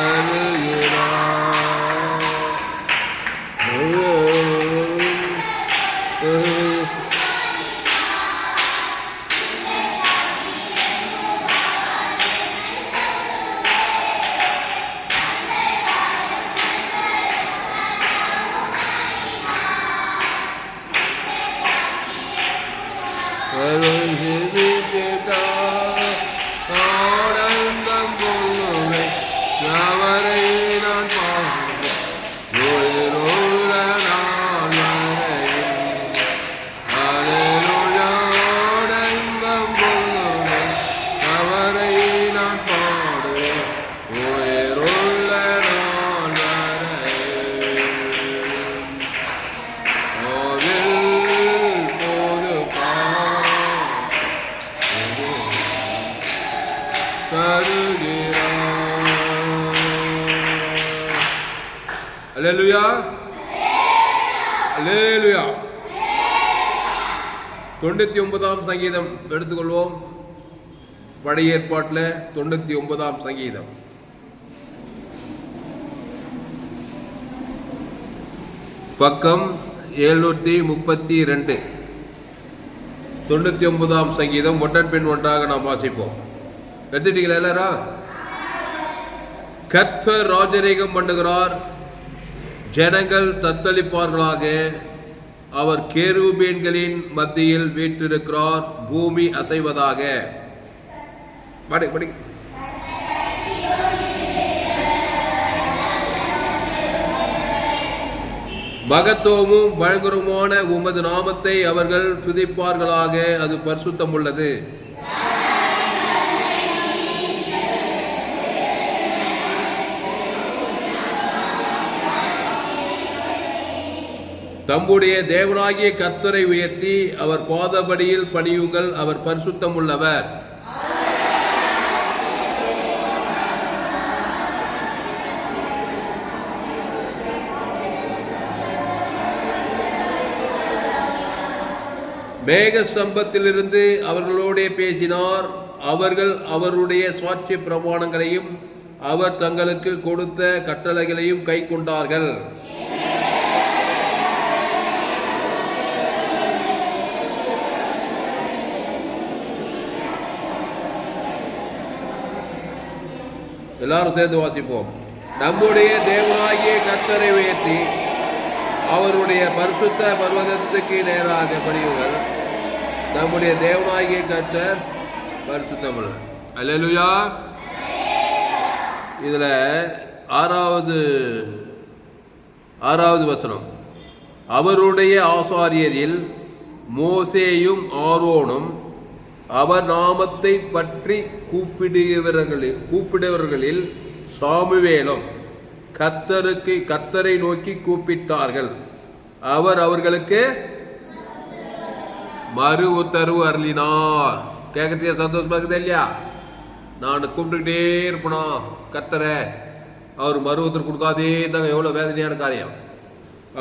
and alleluia alleluia தொண்ணூத்தி ஒன்பதாம் சங்கீதம் எடுத்துக்கொள்வோம். பழைய ஏற்பாட்டில் தொண்ணூத்தி ஒன்பதாம் சங்கீதம். பக்கம் எழுநூற்றி முப்பத்தி ரெண்டு. தொண்ணூற்றி ஒன்பதாம் சங்கீதம் ஒன்றன் பின் ஒன்றாக நாம் வாசிப்போம். எடுத்துட்டீங்களா எல்லாரா கர்த்தர் ராஜரீகம் பண்ணுகிறார். ஜனங்கள் தத்தளிப்பார்களாக. அவர் கேருபீன்களின் மத்தியில் வீற்றிருக்கிறார் பூமி அசைவதாக. படி படி. மகத்துவமும் பயங்கரமான உமது நாமத்தை அவர்கள் துதிப்பார்களாக அது பரிசுத்தம் உள்ளது தம்முடைய தேவனாகிய கத்தரை உயர்த்தி அவர் போதபடியில் பணியுங்கள் அவர் பரிசுத்தம் உள்ளவர் மேக ஸ்தம்பத்திலிருந்து அவர்களோடே பேசினார். அவர்கள் அவருடைய சுவாட்சிய பிரமாணங்களையும் அவர் தங்களுக்கு கொடுத்த கட்டளைகளையும் கை கொண்டார்கள் எல்லாரும் சேர்ந்து வாசிப்போம். நம்முடைய தேவனாகிய கர்த்தரை உயர்த்தி அவருடைய பரிசுத்த பர்வதத்துக்கு நேராக பணிவுகள் நம்முடைய தேவனாகிய கர்த்தர் பரிசுத்தமுள்ள அல்லேலூயா இதுல ஆறாவது ஆறாவது வசனம். அவருடைய ஆசாரியரில் மோசேயும் ஆரோனும் அவர் நாமத்தை பற்றி கூப்பிடுகிறவர்களில் கூப்பிடுவர்களில் சாமுவேலும் கத்தருக்கு கத்தரை நோக்கி கூப்பிட்டார்கள். அவர் அவர்களுக்கு மறு உத்தரவு அருளினார். கேட்கறதுக்கு சந்தோஷமா இருக்குது இல்லையா? நான் கூப்பிட்டுக்கிட்டே இருப்பனா? கத்தரை அவர் மறு உத்தரவு கொடுக்காதே தாங்க எவ்வளோ வேதனையான காரியம்.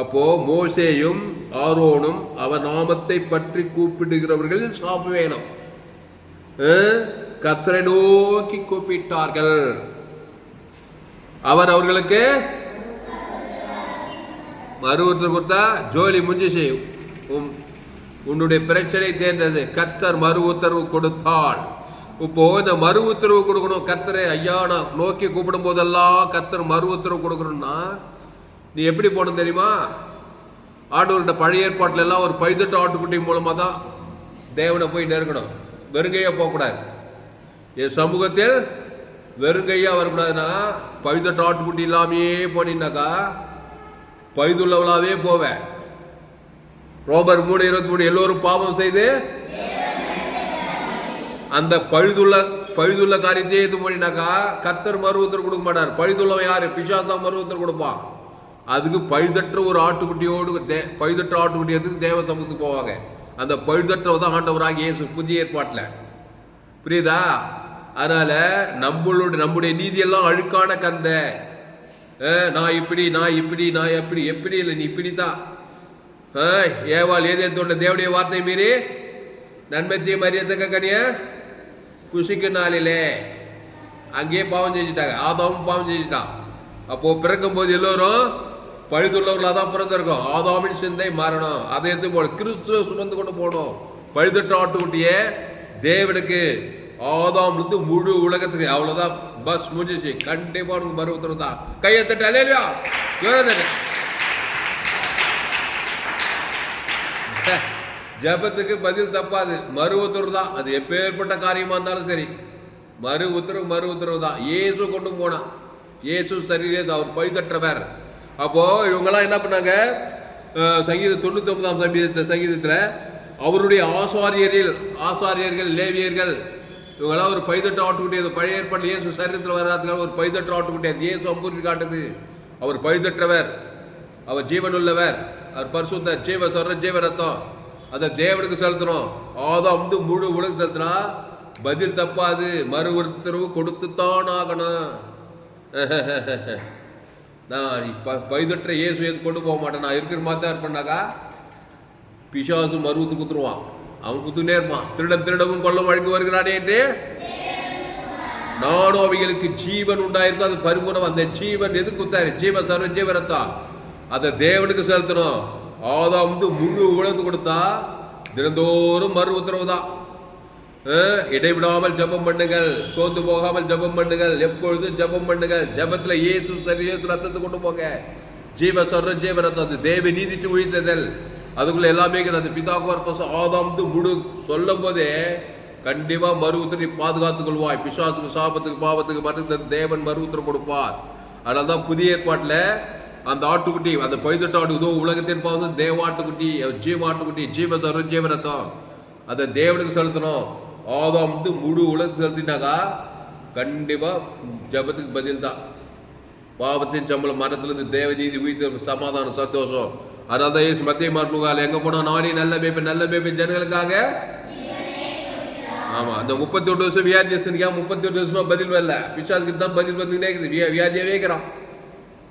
அப்போ மோசேயும் ஆரோனும் அவர் நாமத்தை பற்றி கூப்பிடுகிறவர்கள் சாமுவேலும் கத்தரை நோக்கி கூப்பிட்டார்கள். அவர் அவர்களுக்கு மறு உத்தரவு கொடுத்தா ஜோலி முடிஞ்சிச்சு. உம் உன்னுடைய பிரச்சனை தேர்ந்தது. கத்தர் மறு உத்தரவு கொடுத்தாள். இப்போ இந்த மறு உத்தரவு கொடுக்கணும். கத்தரை ஐயா நான் நோக்கி கூப்பிடும் போதெல்லாம் கத்தர் மறு உத்தரவு கொடுக்கணும்னா நீ எப்படி போகணும் தெரியுமா? ஆண்டவர்கிட்ட பழைய ஏற்பாட்டில் எல்லாம் ஒரு பைதட்டு ஆட்டுக்குட்டி மூலமாக தான் தேவனை போய் நெருங்கணும். வெறுங்கையாக போகக்கூடாது. என் சமூகத்தில் வெறுங்கையாக வரக்கூடாதுன்னா பழுதட்ட ஆட்டுக்குட்டி இல்லாமையே போனீங்கன்னாக்கா பழுதுள்ளவளாவே போவேன் ரோமர் மூணு இருபத்தி மூணு எல்லோரும் பாவம் செய்து அந்த பழுதுள்ள பழுதுள்ள காரியத்தையே இது பண்ணினாக்கா கத்தர் மருவத்தர் கொடுக்க மாட்டார். பழுதுள்ளவன் யாரு? பிசாஸ் தான் கொடுப்பான். அதுக்கு பழுதற்ற ஒரு ஆட்டுக்குட்டியோடு தே பழுதற்ற ஆட்டுக்குட்டி எடுத்து தேவ சமூகத்துக்கு போவாங்க? அந்த பழுதற்றவர் தான் ஆண்டவராக இயேசு. புதிய ஏற்பாட்டில். புரியுதா? அதனால் நம்மளுடைய நம்முடைய நீதியெல்லாம் அழுக்கான கந்த. நான் இப்படி நான் இப்படி நான் எப்படி எப்படி இல்லை நீ இப்படி தான் ஏவாள் ஏதேத்தோட தேவடைய வார்த்தை மீறி நன்மத்தையும் மரியத்தக்க கனிய குஷிக்கு நாளிலே அங்கேயே பாவம் செஞ்சுட்டாங்க. ஆதாவும் பாவம் செஞ்சுட்டான். அப்போது பிறக்கும் போது எல்லோரும் பழுதுள்ளவர்களாக தான் பிறந்திருக்கும். ஆதாமின் சிந்தை மாறணும். அதை எடுத்து போகணும் கிறிஸ்துவ சுமந்து கொண்டு போகணும். பழுதற்ற ஆட்டுக்குட்டியே தேவனுக்கு ஆதாம்லேருந்து முழு உலகத்துக்கு அவ்வளோதான் பஸ் முடிஞ்சிச்சு. கண்டிப்பாக உனக்கு மறு உத்தரவு தான் கையை தட்டு அலையா தட்டு ஜபத்துக்கு பதில் தப்பாது. மறு உத்தரவு தான். அது எப்பேற்பட்ட காரியமா இருந்தாலும் சரி. மறு உத்தரவு மறு உத்தரவு தான். இயேசு கொண்டு போனான். இயேசு சரீரே அவர் பழுதற்றவர். அப்போ இவங்கெல்லாம் என்ன பண்ணாங்க? சங்கீத தொண்ணூத்தி ஒன்பதாம் சங்கீத சங்கீதத்துல அவருடைய ஆசாரியரில் ஆசாரியர்கள் லேவியர்கள் இவங்களாம் ஒரு பைதட்டு ஆட்டுக்குட்டி பழைய ஏற்பாடு இயேசு சரீரத்தில் வராதுக்காக ஒரு பைதட்டு ஆட்டுக்குட்டி இயேசு அம்பூர்வி காட்டுது. அவர் பழுதற்றவர். அவர் ஜீவனுள்ளவர். அவர் பரிசுத்த ஜீவ சொல்ற ஜீவ ரத்தம். அதை தேவனுக்கு செலுத்தணும். ஆதம் வந்து முழு உலகம் செலுத்தினா பதில் தப்பாது. மறு உத்தரவு கொடுத்துத்தான் ஆகணும். நான் இப்ப பைதற்ற இயேசு எது கொண்டு போக மாட்டேன். நான் இருக்கிற மாதிரி தான் இருப்பேன்னாக்கா பிசாசு மருவத்து குத்துருவான். அவன் குத்துனே இருப்பான். திருடன் திருடவும் கொல்ல வழக்கு வருகிறானே என்று? நானும் அவைகளுக்கு ஜீவன் உண்டாயிருக்கும். அது பரிபூர்ணம். அந்த ஜீவன் எது குத்தாரு? ஜீவ சர்வ ஜீவரத்தா அதை தேவனுக்கு செலுத்தணும். ஆதாம் வந்து முழு உழந்து கொடுத்தா தினந்தோறும் மறு உத்தரவு தான். இடைவிடாமல் ஜெபம் பண்ணுங்கள் சோர்ந்து போகாமல் ஜெபம் பண்ணுங்கள் எப்பொழுதும் ஜெபம் பண்ணுங்கள் ஜபத்துல இயேசு சரியேசு ரத்தத்தை கொண்டு போங்க ஜீவ சொல்ற ஜீவ ரத்தம் அது தேவ நீதிச்சு உழித்ததல் அதுக்குள்ள எல்லாமே இருக்குது அது பிதாகுவார் பசம் ஆதாம் முழு சொல்லும் போதே கண்டிப்பா மறு நீ பாதுகாத்துக் கொள்வாய் பிசாசுக்கு சாபத்துக்கு பாவத்துக்கு மருந்து தேவன் மறு கொடுப்பார் அதனால தான் புதிய ஏற்பாட்டில் அந்த ஆட்டுக்குட்டி அந்த பைதட்டு ஆட்டு இதோ உலகத்தின் பாவம் தேவாட்டுக்குட்டி ஜீவ ஆட்டுக்குட்டி ஜீவ சர்வ ஜீவ ரத்தம் அதை தேவனுக்கு செலுத்தணும் ஆதாம் வந்து முழு உலகம் செலுத்தினாக்கா கண்டிப்பா ஜபத்துக்கு பதில் தான் பாவத்தின் சம்பளம் மரத்திலிருந்து தேவநீதி உயிர் சமாதானம் சந்தோஷம். அதனால தான் ஏசு மத்திய மார்புகால் எங்க போனா நானே நல்ல மேய்ப்பன் நல்ல மேய்ப்பன் ஜனங்களுக்காக. ஆமா அந்த முப்பத்தி ஒன்று வருஷம் வியாதியஸ்தனுக்கு முப்பத்தி ஒன்று வருஷமா பதில் வரல? பிசாசுக்கு தான் பதில் வந்துக்கிட்டே இருக்குது வியா வியாதியாவே இருக்கிறான்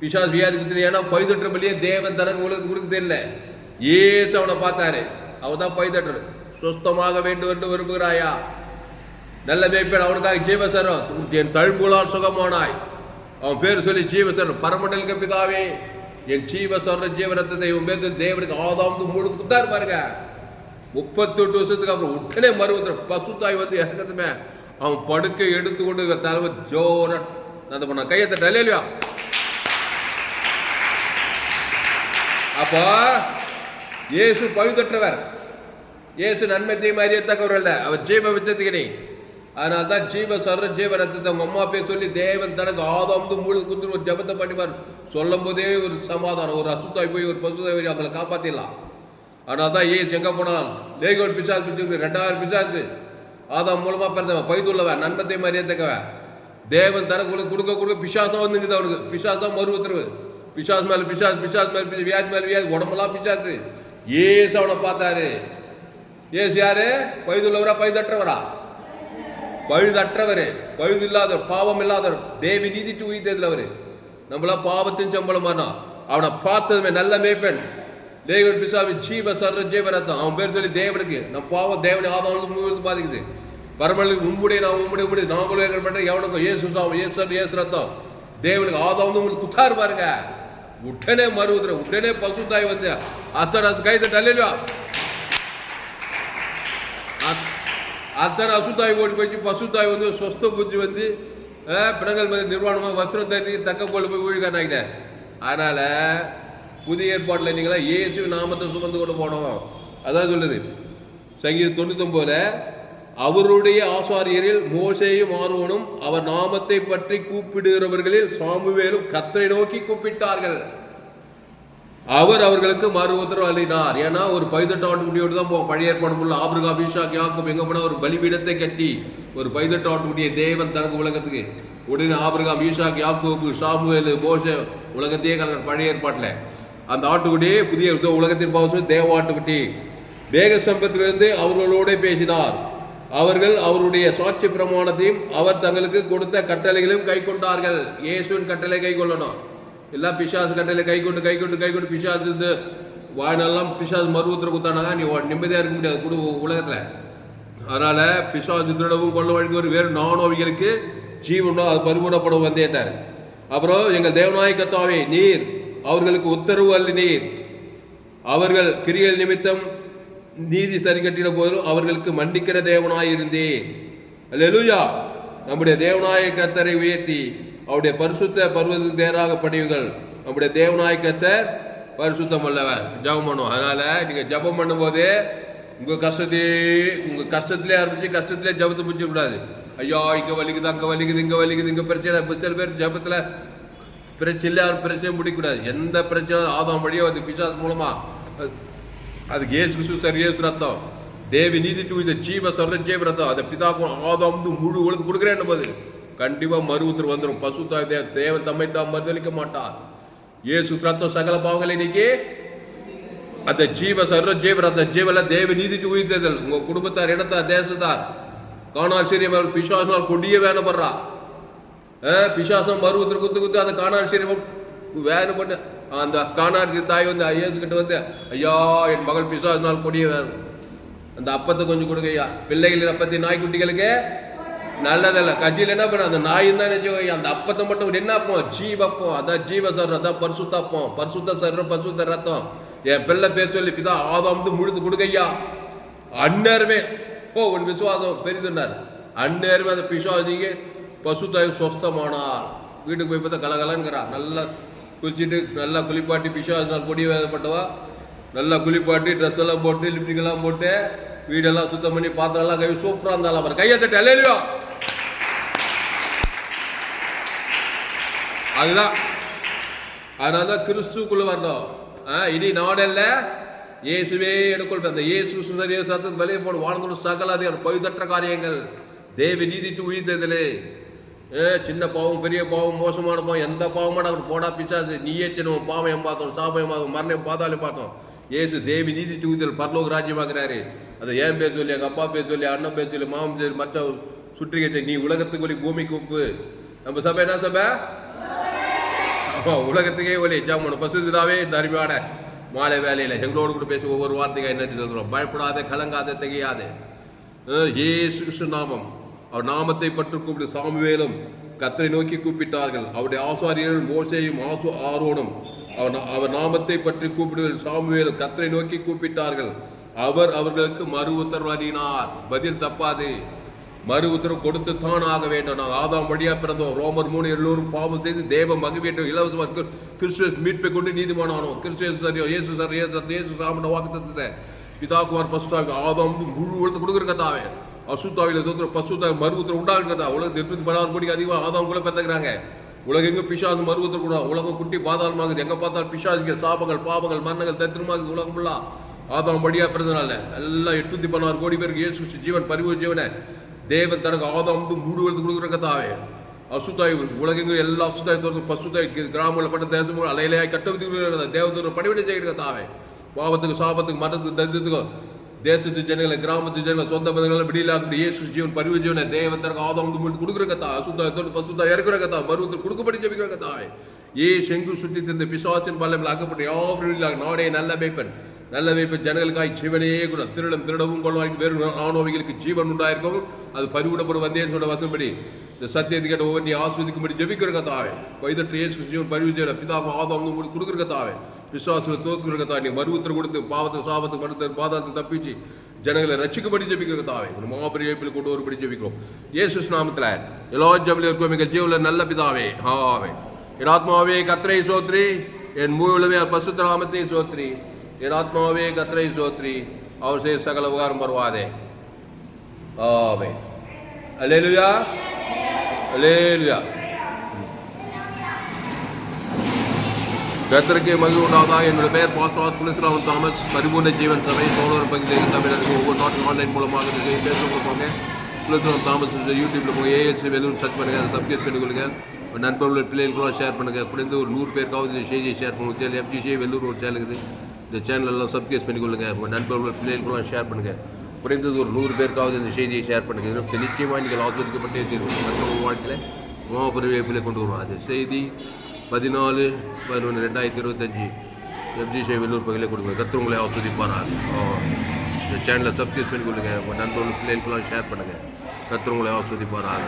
பிசாஸ் வியாதி குத்துரு ஏன்னா பழுதட்டுற பள்ளியே தேவன் தனக்கு உலகத்துக்கு கொடுக்க தெரியல. ஏசு அவனை பார்த்தாரு. அவன் தான் பழுதட்டுறது சுத்தமாக வேண்டும் என்று விரும்புகிறாயா? நல்ல மேய்ப்பன் அவனுக்காக ஜீவசரம். என் தழும்புகளால் சுகமானாய். அவன் பேர் சொல்லி ஜீவசரம். பரமண்டலுக்கு பிதாவே என் ஜீவசர ஜீவரத்தத்தை உன் பேர் சொல்லி தேவனுக்கு ஆதாம் மூணு குத்தாரு பாருங்க. முப்பத்தி எட்டு வருஷத்துக்கு அப்புறம் உடனே மறுபடியும் பசுத்தாய் வந்து இறக்கத்துமே. அவன் படுக்கை எடுத்துக்கொண்டு தலைவர் ஜோர அந்த பண்ண கையை தட்ட இல்லையா? அப்போ இயேசு பழுதற்றவர். இயேசு நன்மை தீமை அறியத்தக்கவர் அல்ல அவர் ஜீவ வித்தத்துக்கினே அதனால தான் ஜீவ சர்ற ஜீவ ரத்தத்தை உங்க அம்மா பேர் சொல்லி தேவன் தனக்கு ஆதாம் முழு குந்து ஒரு ஜபத்தை பண்ணிப்பார். சொல்லும் போதே ஒரு சமாதானம் ஒரு அசுத்தாய் போய் ஒரு பசுதாய் போய் அவங்களை காப்பாத்திடலாம். அதனால தான் ஏசு எங்கே போனால் லேகோட் பிசாசு பிடிச்சிருக்கு ரெண்டாயிரம் பிசாசு. ஆதாம் மூலமாக பிறந்தவன் பைதுள்ளவன் நன்மத்தை அறியத்தக்கவன். தேவன் தனக்கு உனக்கு கொடுக்க கொடுக்க பிசாசம் வந்துங்குது அவனுக்கு. பிசாசம் மறு உத்தரவு. பிசாஸ் மேலே பிசாஸ் பிசாஸ் மேலே வியாதி மேலே வியாதி உடம்பெல்லாம் பிசாசு. ஏசு அவனை பார்த்தாரு. ஏசு யாரு? பழுதுள்ளவரா பழுதற்றவரா? பழுதற்றவர். பழுது இல்லாதவர் பாவம் இல்லாதவர் தேவி நீதிட்டு உயிர்த்ததுல அவரு நம்மளா பாவத்தின் சம்பளம் ஆனா அவனை பார்த்ததுமே நல்ல மேய்ப்பன். தேவன் பிசாவி ஜீவ சர்ற ஜீவரத்தம். அவன் பேர் சொல்லி தேவனுக்கு. நம்ம பாவம் தேவனை ஆதாரம் முழுவதும் பாதிக்குது. பரமலுக்கு உம்முடைய நான் உம்முடைய உம்முடைய. நாங்களும் எங்கள் பண்ற எவனுக்கும் ஏசு சாமம் ஏசு ஏசு ரத்தம். தேவனுக்கு ஆதாரம் உங்களுக்கு குத்தாரு பாருங்க. உடனே மறுவுதுற உடனே பசுத்தாய் வந்து அத்தனை கைது தள்ளிடுவா அத்- அத்தனை அசுத்தாய் ஓடி போச்சு பசுத்தாய் வந்து சொஸ்த புத்தி வந்து அஹ், பிணங்கள் நிர்வாணமாக வஸ்திரம் தண்ணி தக்க போல போய் ஊழிக்கானாக்கிட்டார் அதனால் புதிய ஏற்பாட்டில் நீங்களாம் இயேசு நாமத்தை சுமந்து கொண்டு போனோம். அதான் சொல்லுது. சங்கீதம் தொண்ணூத்தொன்பதுல அவருடைய ஆசாரியரில் மோசையும் ஆர்வனும் அவர் நாமத்தை பற்றி கூப்பிடுகிறவர்களில் சாமுவேலும் கத்தரை நோக்கி கூப்பிட்டார்கள். அவர் அவர்களுக்கு மறு உத்தரவு அளினார். ஏன்னா ஒரு பதினெட்டு ஆட்டுக்குட்டியோடு தான் போ- பழைய ஏற்பாடு உள்ள ஆபிரகா அபிஷாக் யாக்கும் எங்க போனா ஒரு பலிபீடத்தை கட்டி ஒரு பதினெட்டு ஆட்டுக்குட்டியை தேவன் தனக்கு உலகத்துக்கு. உடனே ஆபிரகா ஈஷாக் யாக்கோபு சாமுவேல் மோச உலகத்தையே கலந்த பழைய ஏற்பாட்டில். அந்த ஆட்டுக்குட்டியே புதிய உலகத்தின் பாவசம் தேவ ஆட்டுக்குட்டி. வேக சம்பத்திலிருந்து அவர்களோட பேசினார். அவர்கள் அவருடைய சாட்சி பிரமாணத்தையும் அவர் தங்களுக்கு கொடுத்த கட்டளைகளையும் கை கொண்டார்கள் இயேசுவின் கட்டளை கை கொள்ளணும் எல்லாம் பிசாசு கட்டையில கை கொண்டு கை கொண்டு கை கொண்டு பிசாசு இந்த வாயினெல்லாம் பிசாசு மருவத்தில் குத்தானாங்க நீ நிம்மதியாக இருக்க முடியாது குடும்ப உலகத்தில். அதனால பிசாசு திருடவும் கொள்ள வழங்கி ஒரு வேறு நானோவிகளுக்கு ஜீவனோ அது பரிபூர்ணப்படும் வந்தேட்டார் அப்புறம் எங்கள் தேவநாய கத்தாவே நீர் அவர்களுக்கு உத்தரவு அல்ல நீர். அவர்கள் கிரியல் நிமித்தம் நீதி சரி கட்டின போதிலும் அவர்களுக்கு மன்னிக்கிற தேவனாய் இருந்தேன் நம்முடைய தேவநாய கத்தரை உயர்த்தி அவருடைய பரிசுத்த பருவத்துக்கு நேராக படியுங்கள் நம்முடைய தேவநாயக்கத்தை பரிசுத்தம் அல்லவன் ஜெபம் பண்ணுவோம். அதனால நீங்க ஜெபம் பண்ணும்போது உங்க கஷ்டத்தையே உங்க கஷ்டத்திலே ஆரம்பிச்சு கஷ்டத்திலே ஜபத்தை முடிச்சிட கூடாது ஐயோ இங்க வலிக்குது அங்க வலிக்குது இங்க வலிக்குது இங்க பிரச்சனை சில பேர் ஜபத்துல பிரச்சனை யாரும் பிரச்சனை முடிக்கக்கூடாது. எந்த பிரச்சனை ஆதாம் வழியோ அது பிசாஸ் மூலமா அது- அதுக்கு ஏசு கிறிஸ்து சரி ரத்தம். தேவி நீதி டு இந்த சீவ சொல்ற ஜீவ ரத்தம். அதை பிதாக்கும் ஆதாம் வந்து முழு உலகத்து கொடுக்குறேன் போது கண்டிப்பாக மறு உத்தரவு வந்துடும் பசு தே தேவன் தம்மை தாம் மறுதளிக்க மாட்டார். ஏசு ரத்தம் சகல பாவங்களை இன்னைக்கு அந்த ஜீவ சர்வ ஜீவ ரத்த ஜீவல தேவ நீதிக்கு உயிர்த்ததல் உங்க குடும்பத்தார் இடத்தார் தேசத்தார். காணால் சீரியவர் பிசாசனால் கொடிய வேலை படுறா பிசாசம் மருவத்தில் குத்து குத்து அந்த காணால் சீரியம் வேலை பண்ண அந்த காணாட்சி தாய் வந்து இயேசு கிட்ட வந்து ஐயா என் மகள் பிசாசினால் கொடிய வேணும் அந்த அப்பத்தை கொஞ்சம் கொடுங்க ஐயா பிள்ளைகளின் அப்பத்தை நாய்க்குட்டிகளுக்கு நல்லதல்ல. கட்சியில் என்ன பண்ண அந்த நாயும் தான் நினைச்சு அந்த அப்பத்தை மட்டும் என்ன அப்பம் ஜீவப்பம் அதான் ஜீவ சர்ரம் அதான் பரிசுத்தப்பம் பரிசுத்த சர்ரம் பரிசுத்த ரத்தம். என் பிள்ளை பேர் சொல்லி பிதா ஆதாம் வந்து முழுது கொடுக்கையா அந்நேரமே. ஓ உன் விசுவாசம் பெரிதுன்னார். அந்நேரமே அந்த பிசாசிக்கு பசுத்தாய் சொஸ்தமானார் வீட்டுக்கு போய் பார்த்தா கலகலங்கிறா நல்லா குளிச்சுட்டு நல்லா குளிப்பாட்டி பிசுவாசினால் கொடி வேதப்பட்டவா நல்லா குளிப்பாட்டி ட்ரெஸ் எல்லாம் போட்டு லிப்டிக் எல்லாம் போட்டு வீடெல்லாம் சுத்தம் பண்ணி பாத்திரம் எல்லாம் கை சூப்பராக இருந்தாலும் அவர் கையை தட்டு அலையிலையோ அதுதான். அதனால தான் கிறிஸ்துக்குள்ள வரணும். ஆ, இனி நாடல்ல இயேசுவே எடுக்கொள். அந்த இயேசு சுசரிய சத்தத்து வெளியே போன வாழ்ந்தோட சகல அதிகாரம் பழுதற்ற காரியங்கள். தேவி நீதிட்டு உயிர்த்ததிலே ஏ சின்ன பாவம் பெரிய பாவம் மோசமான பாவம் எந்த பாவமான அவர் போடா பிசாசு நீயே சின்ன பாவம் எம் பார்த்தோம் சாபம் பார்த்தோம் மரணம் பாதாளம் பார்த்தோம். ஏசு தேவி நீதி உயிர்த்தல் பரலோக ராஜ்யமாக்குறாரு அதை ஏன் பேர் சொல்லி எங்கள் அப்பா பேர் சொல்லி அண்ணன் பேர் சொல்லி மாமன் பேர் சொல்லி மற்ற சுற்றிகை நீ உலகத்துக்கு ஒளி பூமிக்கு உப்பு நம்ம சபை என்ன சபை? உலகத்துக்கே ஒலி ஜாமன் பசுதாவே இந்த அருமையான மாலை வேலையில் எங்களோடு கூட பேசி ஒவ்வொரு வார்த்தைக்கு என்ன சொல்கிறோம் பயப்படாத கலங்காத திகையாதே. ஏசு கிருஷ்ண நாமம். அவர் நாமத்தை பற்றி கூப்பிடு சாமுவேலும் கத்தரை நோக்கி கூப்பிட்டார்கள். அவருடைய ஆசாரியர்கள் மோசையும் ஆசு ஆரோனும். அவர் அவர் நாமத்தை பற்றி கூப்பிடு சாமுவேலும் கத்தரை நோக்கி கூப்பிட்டார்கள். அவர் அவர்களுக்கு மறு உத்தரவு பதில் தப்பாது. மறு உத்தரவு கொடுத்து தான் ஆக வேண்டும் நாங்கள் ஆதாம் வழியாக பிறந்தோம். ரோமர் மூணு எல்லோரும் பாவம் செய்து தேவ மகிழ்வேற்றம் இலவசமாக கிறிஸ்துவஸ் மீட்பை கொண்டு நீதிமானானோம். கிறிஸ்துவ சரியோ இயேசு சார் இயேசு இயேசு சாமன வாக்கு தத்துவத்தை பிதாகுமார் குமார் ஆதாம் வந்து முழு உலகத்தை கொடுக்குற கதாவே அசுத்தாவில தோத்துற பசுத்தா மறு உத்தரவு உண்டாகுற கதா உலகத்தை எட்நூத்தி பதினாறு கோடிக்கு அதிகமாக ஆதாம் கூட பிறந்துக்கிறாங்க உலகெங்கு பிசாசு மறு உத்தரவு கூட உலகம் குட்டி பாதாளமாகுது எங்கே பார்த்தாலும் பிசாசுகள் சாபங்கள் பாபங்கள் மரணங்கள் தத்திரமாகுது உலகம் ஃபுல்லாக ஆதாம் வழியாக பிறந்தனால எல்லாம் எட்நூத்தி பதினாறு கோடி பேருக்கு இயேசு ஜீவன் பரிவு ஜீவனை தேவன் தனக்கு ஆதாம் வந்து மூடு வளர்த்து கொடுக்குற கதாவே அசுத்தாய் உலகங்கள் எல்லா அசுத்தாய் தோறும் பசுத்தாய் கிராமங்களில் பட்ட தேசம் அலையிலையாய் கட்டவித்து தேவதூர் பணிவிட செய்கிற கதாவே பாவத்துக்கு சாபத்துக்கு மரணத்துக்கு தரித்திரத்துக்கும் தேசத்து ஜனங்களை கிராமத்து ஜனங்களை சொந்த பந்தங்களை விடியலாக்கு இயேசு ஜீவன் பரிவு ஜீவனை தேவன் தனக்கு ஆதாம் வந்து மூடு கொடுக்குற கதா அசுத்தாய் தோறும் பசுத்தாய் இறக்குற கதா மருவத்தில் கொடுக்கப்படி ஜெபிக்கிற கதாவே ஏ செங்கு சுற்றி திருந்த பிசுவாசின் பல்லமில் ஆக்கப்பட்ட யாவரும் நாடே நல்ல மேய்ப்பன். நல்ல இப்போ ஜனங்களுக்காய் ஜீவனே கூட திருடம் திருடவும் கொள்வாய்க்கு வேறு ஆணோவிகளுக்கு ஜீவன் உண்டாயிருக்கவும் அது பரிவிடப்படும் வந்தேன்னு சொன்ன வசம்படி இந்த சத்தியத்தை கேட்ட ஒவ்வொரு ஆஸ்வதிக்கும்படி ஜபிக்கிற கதாவே வைதற்று ஏசு ஜீவன் பரிவு பிதா பிதாவும் ஆதாம் உங்களுக்கு கொடுக்குற கத்தாவே விசுவாசத்தில் தோற்கிற கத்தா நீ மருவத்தில் கொடுத்து பாவத்தை சாபத்தை மருத்து பாதத்தை தப்பிச்சு ஜனங்களை ரட்சிக்கப்படி ஜபிக்கிற கத்தாவே ஒரு மாபெரிய இயப்பில் கொண்டு வரும்படி ஜபிக்கிறோம். ஏசு நாமத்தில் எல்லா ஜபிலும் இருக்கும். மிக ஜீவனில் நல்ல பிதாவே. ஆவே என் ஆத்மாவே கத்திரை சோத்ரி. என் முழுவே பசுத்த நாமத்தை சோத்ரி. என் ஆத்மாவே கத்திரை சோத்ரி அவர் செய்ய சகல உபகாரம் வருவாதே. ஆமே அலேலுயா அலேலுயா கத்தருக்கு மகிழ்வு உண்டாவதாக. என்னோட பெயர் பாஸ்வாத் புலிஸ்ராவன் தாமஸ். பரிபூர்ண ஜீவன் சபை சோழர் பகுதியில் தமிழருக்கு ஒவ்வொரு நாட்டும் ஆன்லைன் மூலமாக இருக்கு ஃபேஸ்புக்கில் போங்க. தாமஸ் யூடியூப்ல போங்க. ஏஎல்சி வெலூர் சர்ச் பண்ணுங்க. அதை சப்ஸ்கிரைப் பண்ணிக்கொள்ளுங்க உங்கள் நண்பர்கள் கூட ஷேர் பண்ணுங்க. குறைந்து ஒரு நூறு பேருக்காவது செய்தியை ஷேர் பண்ணுங்க. சேனல் வெள்ளூர் ஒரு சேனல் இருக்குது. இந்த சேனலெல்லாம் சப்ஸ்கிரைப் பண்ணிக்கொள்ளுங்க. உங்கள் நண்பர்கள் பிள்ளைகளுக்கெல்லாம் ஷேர் பண்ணுங்கள் குறைந்தது ஒரு நூறு பேருக்காவது இந்த செய்தியை ஷேர் பண்ணுங்கள் இது நிச்சயமாக நீங்கள் ஆஸ்வதிக்கப்பட்டே தீர்வு மற்றவங்க வாழ்க்கையில் மாபெருவேப்பிலை கொண்டு வருவோம் அது செய்தி பதினாலு பதினொன்று ரெண்டாயிரத்தி இருபத்தஞ்சி. எஃப்ஜி ஷே வெள்ளூர் பகுதியில் கொடுங்க கற்று உங்களை ஆஸ்வதிப்பாரார் இந்த சேனலை சப்ஸ்கிரைப் பண்ணி கொடுங்க உங்கள் நண்பர்கள் பிள்ளைகளுக்கெல்லாம் ஷேர் பண்ணுங்கள் கற்று உங்களை ஆஸ்வதிப்பாரார்